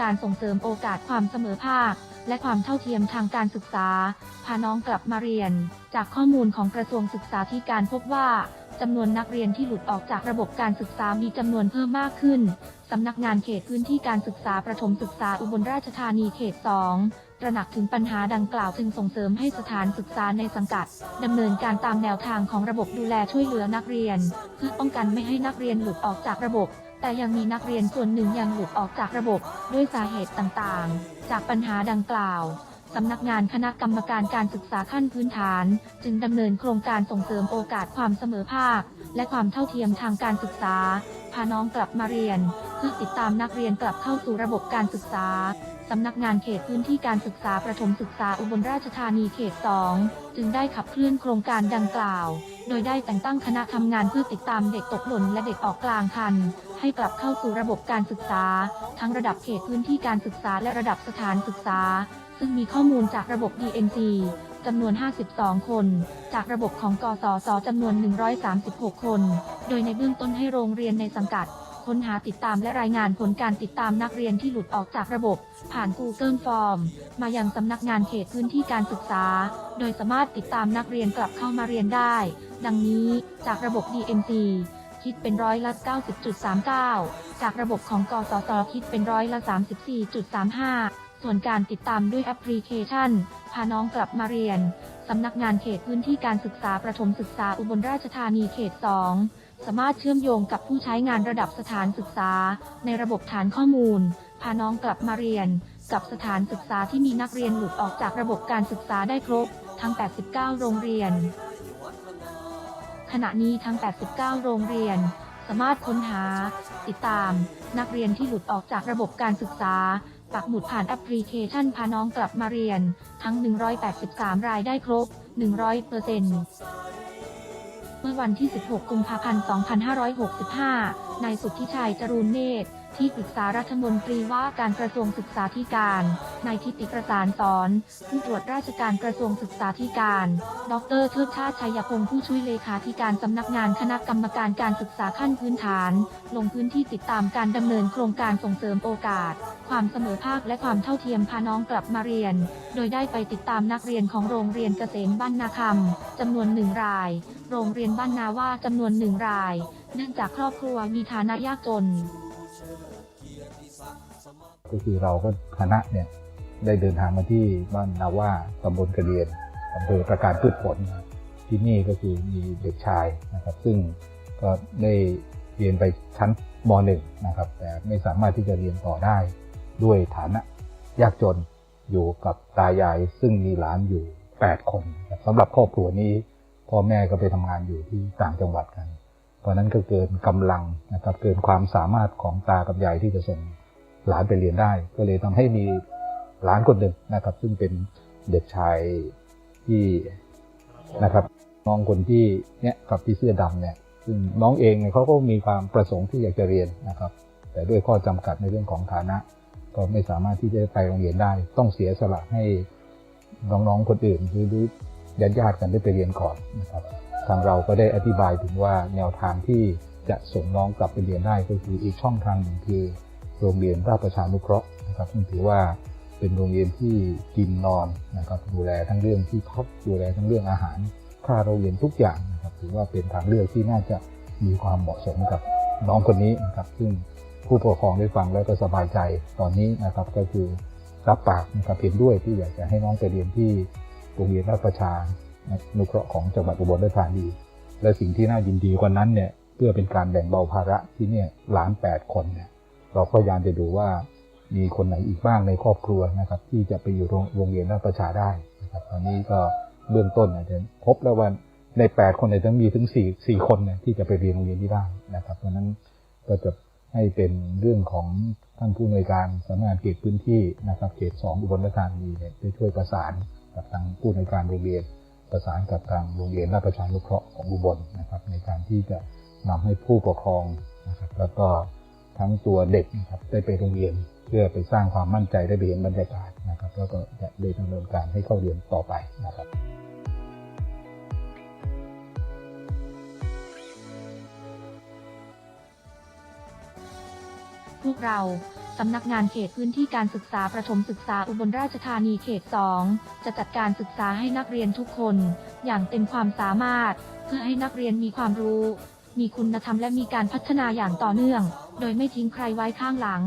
การส่งเสริมโอกาสความเสมอภาค และความเท่าเทียมทางการศึกษา พาน้องกลับมาเรียน จากข้อมูลของกระทรวงศึกษาธิการพบว่าจำนวนนักเรียนที่หลุดออกจากระบบการศึกษามีจำนวนเพิ่มมากขึ้น สำนักงานเขตพื้นที่การศึกษาประถมศึกษาอุบลราชธานีเขต 2 ตระหนักถึงปัญหาดังกล่าวจึงส่งเสริมให้สถานศึกษาในสังกัดดำเนินการตามแนวทางของระบบดูแลช่วยเหลือนักเรียน เพื่อป้องกันไม่ให้นักเรียนหลุดออกจากระบบ แต่ยังมีนักเรียนส่วนหนึ่งยังหลุดออกจากระบบด้วยสาเหตุต่างๆ จากปัญหาดังกล่าวสำนักงานคณะกรรมการการศึกษาขั้นพื้นฐาน จึงดำเนินโครงการส่งเสริมโอกาสความเสมอภาค และความเท่าเทียมทางการศึกษา พาน้องกลับมาเรียน เพื่อติดตามนักเรียนกลับเข้าสู่ระบบการศึกษาสำนักงานเขตพื้นที่การศึกษาประถมศึกษาอุบลราชธานีเขต 2 จึงได้ขับเคลื่อนโครงการดังกล่าว โดยได้แต่งตั้งคณะทำงานเพื่อติดตามเด็กตกหล่นและเด็กออกกลางคัน ให้กลับเข้าสู่ระบบการศึกษา ทั้งระดับเขตพื้นที่การศึกษาและระดับสถานศึกษา ซึ่งมีข้อมูลจากระบบ DNC จำนวน 52 คน จากระบบของกสศจำนวน 136 คน โดยในเบื้องต้นให้โรงเรียนในสังกัด ค้นหาติดตามและรายงานผลการติดตามนักเรียนที่หลุดออกจากระบบ ผ่าน Google Form มายังสำนักงานเขตพื้นที่การศึกษา โดยสามารถติดตามนักเรียนกลับเข้ามาเรียนได้ ดังนี้ จากระบบ DNC คิดเป็นร้อยละ 90.39 จากระบบของกสศคิดเป็นร้อยละ 34.35 ส่วนการติดตามด้วยแอปพลิเคชัน พาน้องกลับมาเรียน สำนักงานเขตพื้นที่การศึกษาประถมศึกษาอุบลราชธานีเขต 2 สามารถเชื่อมโยงกับผู้ใช้งานระดับสถานศึกษา ในระบบฐานข้อมูล พาน้องกลับมาเรียน กับสถานศึกษาที่มีนักเรียนหลุดออกจากระบบการศึกษาได้ครบ ทั้ง 89 โรงเรียน ขณะนี้ทั้ง 89 โรงเรียน สามารถค้นหา ติดตาม นักเรียนที่หลุดออกจากระบบการศึกษา ปักหมุดผ่านแอปพลิเคชันพาน้องกลับมาเรียน ทั้ง 183 รายได้ครบ 100%เมื่อวันที่ 16 กุมภาพันธ์ 2565 นายสุทธิชัยจรูนเนตร ที่ปรึกษารัฐมนตรีว่าการกระทรวงศึกษาธิการ นายทิติประสานสอน ผู้ตรวจราชการกระทรวงศึกษาธิการ ดรเทิดชาติชัยพงศ์ผู้ช่วยเลขาธิการสำนักงานคณะกรรมการการศึกษาขั้นพื้นฐาน ลงพื้นที่ติดตามการดำเนินโครงการส่งเสริมโอกาส ความเสมอภาคและความเท่าเทียมพาน้องกลับมาเรียน โดยได้ไปติดตามนักเรียนของโรงเรียนเกษมบ้านนาคำจำนวนหนึ่งราย โรงเรียนบ้านนาว่าจำนวนหนึ่งราย เนื่องจากครอบครัวมีฐานะยากจน ก็คือเราก็คณะเนี่ยได้เดินทางมาที่บ้านนาว่าตำบลกระเดียนอำเภอประการพืชผล ที่นี่ก็คือมีเด็กชายนะครับ ซึ่งก็ได้เรียนไปชั้นม .1 นะครับ แต่ไม่สามารถที่จะเรียนต่อได้ด้วยฐานะยากจนอยู่กับตายายซึ่งมีหลานอยู่ 8 คนนะครับสำหรับครอบครัวนี้พ่อแม่ก็ไปทำงานอยู่ที่ต่างจังหวัดกัน เพราะนั้นก็เกินกำลังนะครับเกินความสามารถของตากับยายที่จะส่งหลานไปเรียนได้ ก็เลยทำให้มีหลานคนหนึ่งนะครับ ซึ่งเป็นเด็กชายที่นะครับน้องคนที่เนี่ยกับที่เสื้อดำเนี่ยซึ่งน้องเองเนี่ยเขาก็มีความประสงค์ที่อยากจะเรียนนะครับ แต่ด้วยข้อจำกัดในเรื่องของฐานะ ก็ไม่สามารถที่จะไปโรงเรียนได้ ต้องเสียสละให้น้องๆคนอื่นหรือญาติญาติๆกันได้ไปเรียนก่อนนะครับ ทางเราก็ได้อธิบายถึงว่าแนวทางที่จะส่งน้องกลับไปเรียนได้ก็คืออีกช่องทางหนึ่งคือ โรงเรียนราชประชานุเคราะห์นะครับซึ่งถือว่าเป็นโรงเรียนที่กินนอนนะครับดูแลทั้งเรื่องที่พักดูแลทั้งเรื่องอาหาร ค่าโรงเรียนทุกอย่างนะครับถือว่าเป็นทางเลือกที่น่าจะมีความเหมาะสมกับน้องคนนี้นะครับซึ่งผู้ปกครองได้ฟังแล้วก็สบายใจตอนนี้นะครับก็คือรับปากนะครับเห็นด้วยที่อยากจะให้น้องไปเรียนที่โรงเรียนราชประชา นุเคราะห์ของจังหวัดอุบลราชธานี และสิ่งที่น่ายินดีกว่านั้นเนี่ยเพื่อเป็นการแบ่งเบาภาระที่เนี่ยหลานแปดคนเนี่ยเราก็พยายามจะดูว่ามีคนไหนอีกบ้างในครอบครัวนะครับที่จะไปอยู่โรงงเรียนราชประชาได้นะครับตอนนี้ก็เบื้องต้นอาจจะพบแล้วว่าใน 8 คนเนี่ยต้องมีถึง4 4คนเนี่ยที่จะไปเรียนโรงเรียนที่ได้นะครับเพราะนั้นก็จะให้เป็นเรื่องของท่านผู้อำนวยการสำนักงานเขตพื้นที่นะครับเขต 2 อุบลราชธานีเนี่ยได้ช่วยประสานกับทางผู้อำนวยการโรงเรียน ประสานกับทางโรงเรียนราชประชานุเคราะห์ของอุบลนะครับ ในการที่จะนำให้ผู้ปกครองนะครับแล้วก็ทั้งตัวเด็กนะครับได้ไปโรงเรียนเพื่อไปสร้างความมั่นใจได้ไปเห็นบรรยากาศนะครับ แล้วก็จะได้ดำเนินการให้เข้าเรียนต่อไปนะครับพวกเรา สำนักงานเขตพื้นที่การศึกษาประถมศึกษาอุบลราชธานีเขต 2 จะจัดการศึกษาให้นักเรียนทุกคน อย่างเต็มความสามารถ เพื่อให้นักเรียนมีความรู้ มีคุณธรรมและมีการพัฒนาอย่างต่อเนื่อง โดยไม่ทิ้งใครไว้ข้างหลัง